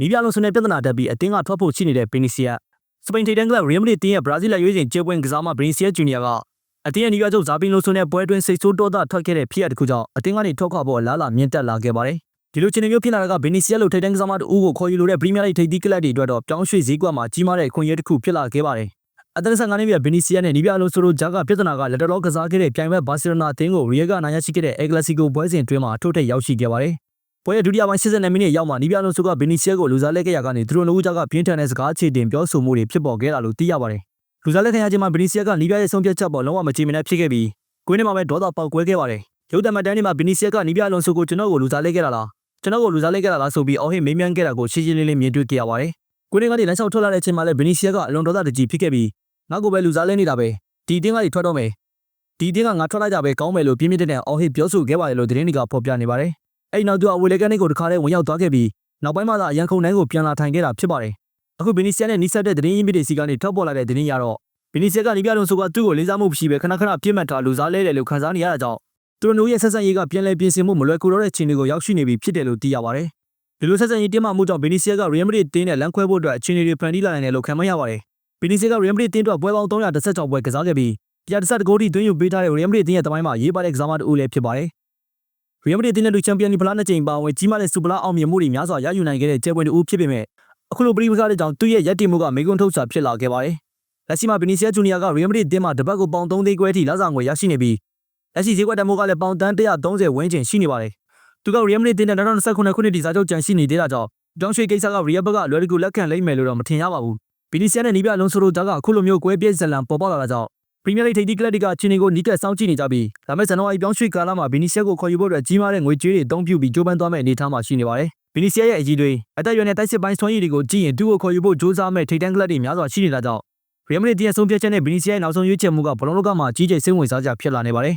နီးပြလုံးဆွနဲ့ပြဿနာတက်ပြီးအတင်းကထွက်ဖို့ရှိနေတဲ့ဘီနီစီယာစပိန်ထိပ်တန်းကလပ်ရီယယ်မဒရစ်တင်းရဲ့ဘရာဇီးလက်ရွေးစင်ကျေပွင့်ကစားမဘီနီစီယာဂျူနီယာကအတင်းရဲ့နီးပြချုပ်ဇာပင်လိုဆွနဲ့ပွဲတွင်းစိတ်ဆိုးတောသားထွက်ခဲ့တဲ့ဖြစ်ရပ်တစ်ခုကြောင့်အတင်းကနေထွက်ခွာဖို့အလားအလာမြင့်တက်လာခဲ့ပါတယ်ဒီလိုချင်နေမျိုးဖြစ်လာတာကဘီနီစီယာလိုထိပ်တန်းကစားမတူကိုခေါ်ယူလိုတဲ့ပရီးမီးယားလိထိပ်သီးကလပ်တွေအတွက်တော့ပြောင်းရွှေ့ဈေးကွက်မှာကြီးမားတဲ့ခွင့်ရတစ်ခုဖြစ်လာခဲ့ပါတယ်အသက်15နှစ်ပြည့်ဘီနီစီယာနဲ့နီးပြလုံးဆိုလိုဂျာကပြဿနာကလက်တော်ကစားခဲ့တဲ့ပြိုင်ဘက်ဘာစီလိုနာအသင်းကိုရီယယ်ကနိုင်ရရှိခဲ့တဲ့အက်ဂလက်စီကိုပွဲစဉ်တွင်းမှာထိုးထက်ရောက်ရှိခဲ့ပါတယ် ပွဲရဲ့ဒုတိယပိုင်း80မိနစ်ရောက်မှနီးပြလုံးဆိုကဘီနီစီယာကိုလူစားလက်ခဲ့ရကနေသူတို့နှစ်ဦးကြားကပြင်းထန်တဲ့စကားအခြေတင်ပြောဆိုမှုတွေဖြစ်ပေါ်ခဲ့တာလို့သိရပါတယ်လူစားလက်ခံရခြင်းမှာဘီနီစီယာကနီးပြရဲ့ဆုံးဖြတ်ချက်ပေါ်လုံးဝမချေမနှက်ဖြစ်ခဲ့ပြီးကွင်းထဲမှာပဲဒေါသပေါက်ကွဲခဲ့ပါတယ်ရုပ်သံမှတ်တမ်းတွေမှာဘီနီစီယာကနီးပြလုံးဆိုကိုကျွန်တော်ကိုလူစားလက်ခဲ့တာလားကျွန်တော်ကိုလူစားလက်ခဲ့တာလားဆိုပြီးအော်ဟစ်မေးမြန်းခဲ့တာကိုရှင်းရှင်းလင်းလင်းမြင်တွေ့ခဲ့ရပါတယ်ကွင်းထဲကနေလမ်းလျှောက်ထွက်လာတဲ့အချိန်မှာလည်းဘီနီစီယာကအလွန်ဒေါသတကြီးဖြစ်ခဲ့ပြီးငါ့ကိုပဲလူစားလဲနေတာပဲဒီတင်းကနေထွက်တော့မယ်ဒီတင်းကငါထွက်လိုက်ကြပဲကောင်းမယ်လို့ပြင်းပြတဲ့အော်ဟစ်ပြောဆိုခဲ့ပါတယ်လို့သတင်းတွေကဖော်ပြနေပါတယ် အဲ့နောက်သူအဝေလေကန်ကိုတခါတည်းဝင်ရောက်သွားခဲ့ပြီးနောက်ပိုင်းမှာသာအရန်ခုန်တန်းကိုပြန်လာထိုင်ခဲ့တာဖြစ်ပါတယ်အခုဘီနီစီယာနဲ့နီးစပ်တဲ့သတင်းရင်းမြစ်တွေစီကနေထောက်ပေါ်လာတဲ့သတင်းရတော့ဘီနီစီယာကနေပြတော့ဆိုကသူ့ကိုလေးစားမှုမရှိပဲခဏခဏပြစ်မှတ်ထားလူစားလဲတယ်လို့ခန်းစားနေရတာကြောင့်သူတို့မျိုးရဲ့ဆက်ဆက်ရေးကပြန်လည်ပြင်ဆင်မှုမလွယ်ကူတော့တဲ့ခြေအနေကိုရောက်ရှိနေပြီဖြစ်တယ်လို့သိရပါတယ်ဒီလိုဆက်ဆက်ရေးတင်းမာမှုကြောင့်ဘီနီစီယာကရီယယ်မဒရစ်တင်းနဲ့လမ်းခွဲဖို့အတွက်အခြေအနေတွေဖန်တီးလာနိုင်တယ်လို့ခံမရပါတယ်ဘီနီစီယာကရီယယ်မဒရစ်တင်းအတွက်ပွဲပေါင်း316ပွဲကစားခဲ့ပြီး130ဂိုးထိသွင်းယူပေးထားတဲ့ရီယယ်မဒရစ်တင်းရဲ့တမိုင်းမှာရေးပါတဲ့ကစားမတူလည်းဖြစ်ပါတယ် ရီယယ်မဒရစ်တင်းနဲ့လူချန်ပီယံဖလားနှစ်ကြိမ်ပါဝင်ကြီးမားတဲ့စူပလာအောင်မြင်မှုတွေများစွာရယူနိုင်ခဲ့တဲ့ကျဲပွဲတူဖြစ်ပေမဲ့အခုလိုပရိပက္ခတွေကြောင့်သူ့ရဲ့ရက်တည်မှုကမေကွန်းထုတ်စာဖြစ်လာခဲ့ပါတယ်လက်ရှိမှာဘီနီစီယာဂျူနီယာကရီယယ်မဒရစ်တင်းမှာတပတ်ကိုပေါင်3သိန်းခွဲထိလစာငွေရရှိနေပြီးလက်ရှိဈေးကွက်တမိုးကလည်းပေါင်တန်း130ဝန်းကျင်ရှိနေပါတယ်သူကရီယယ်မဒရစ်တင်းနဲ့2029ခုနှစ်ထိစာချုပ်ကြံရှိနေသေးတာကြောင့်တောင်းရွှေကိစ္စကရီယယ်ဘက်ကလွယ်တကူလက်ခံလိမ့်မယ်လို့တော့မထင်ရပါဘူးဘီနီစီယာနဲ့နီးပြလုံးဆိုလိုတာကအခုလိုမျိုးကွဲပြဲဇလံပေါ်ပေါက်လာတာကြောင့် ပရီးမီးယားလိထိပ်သီးကလပ်တွေကချင်းတွေကိုနီးကပ်စောင့်ကြည့်နေကြပြီးဒါမဲ့ဇန်နဝါရီပြောင်းရွှေ့ကာလမှာဘီနီစီယာကိုခေါ်ယူဖို့အတွက်ကြီးမားတဲ့ငွေကြေးတွေအသုံးပြုပြီးကြိုးပမ်းသွားမယ့်အနေအထားမှာရှိနေပါတယ်ဘီနီစီယာရဲ့အကြီးတွေအသက်အရွယ်နဲ့တိုက်စစ်ပိုင်းဆွမ်းရည်တွေကိုကြည့်ရင်သူ့ကိုခေါ်ယူဖို့ကြိုးစားမဲ့ထိပ်တန်းကလပ်တွေများစွာရှိနေတာကြောင့်ရီယယ်မဒရစ်ရဲ့ဆုံးဖြတ်ချက်နဲ့ဘီနီစီယာရဲ့နောက်ဆုံးရွေးချယ်မှုကဘလုံးလောကမှာကြီးကျယ်စိတ်ဝင်စားစရာဖြစ်လာနေပါတယ်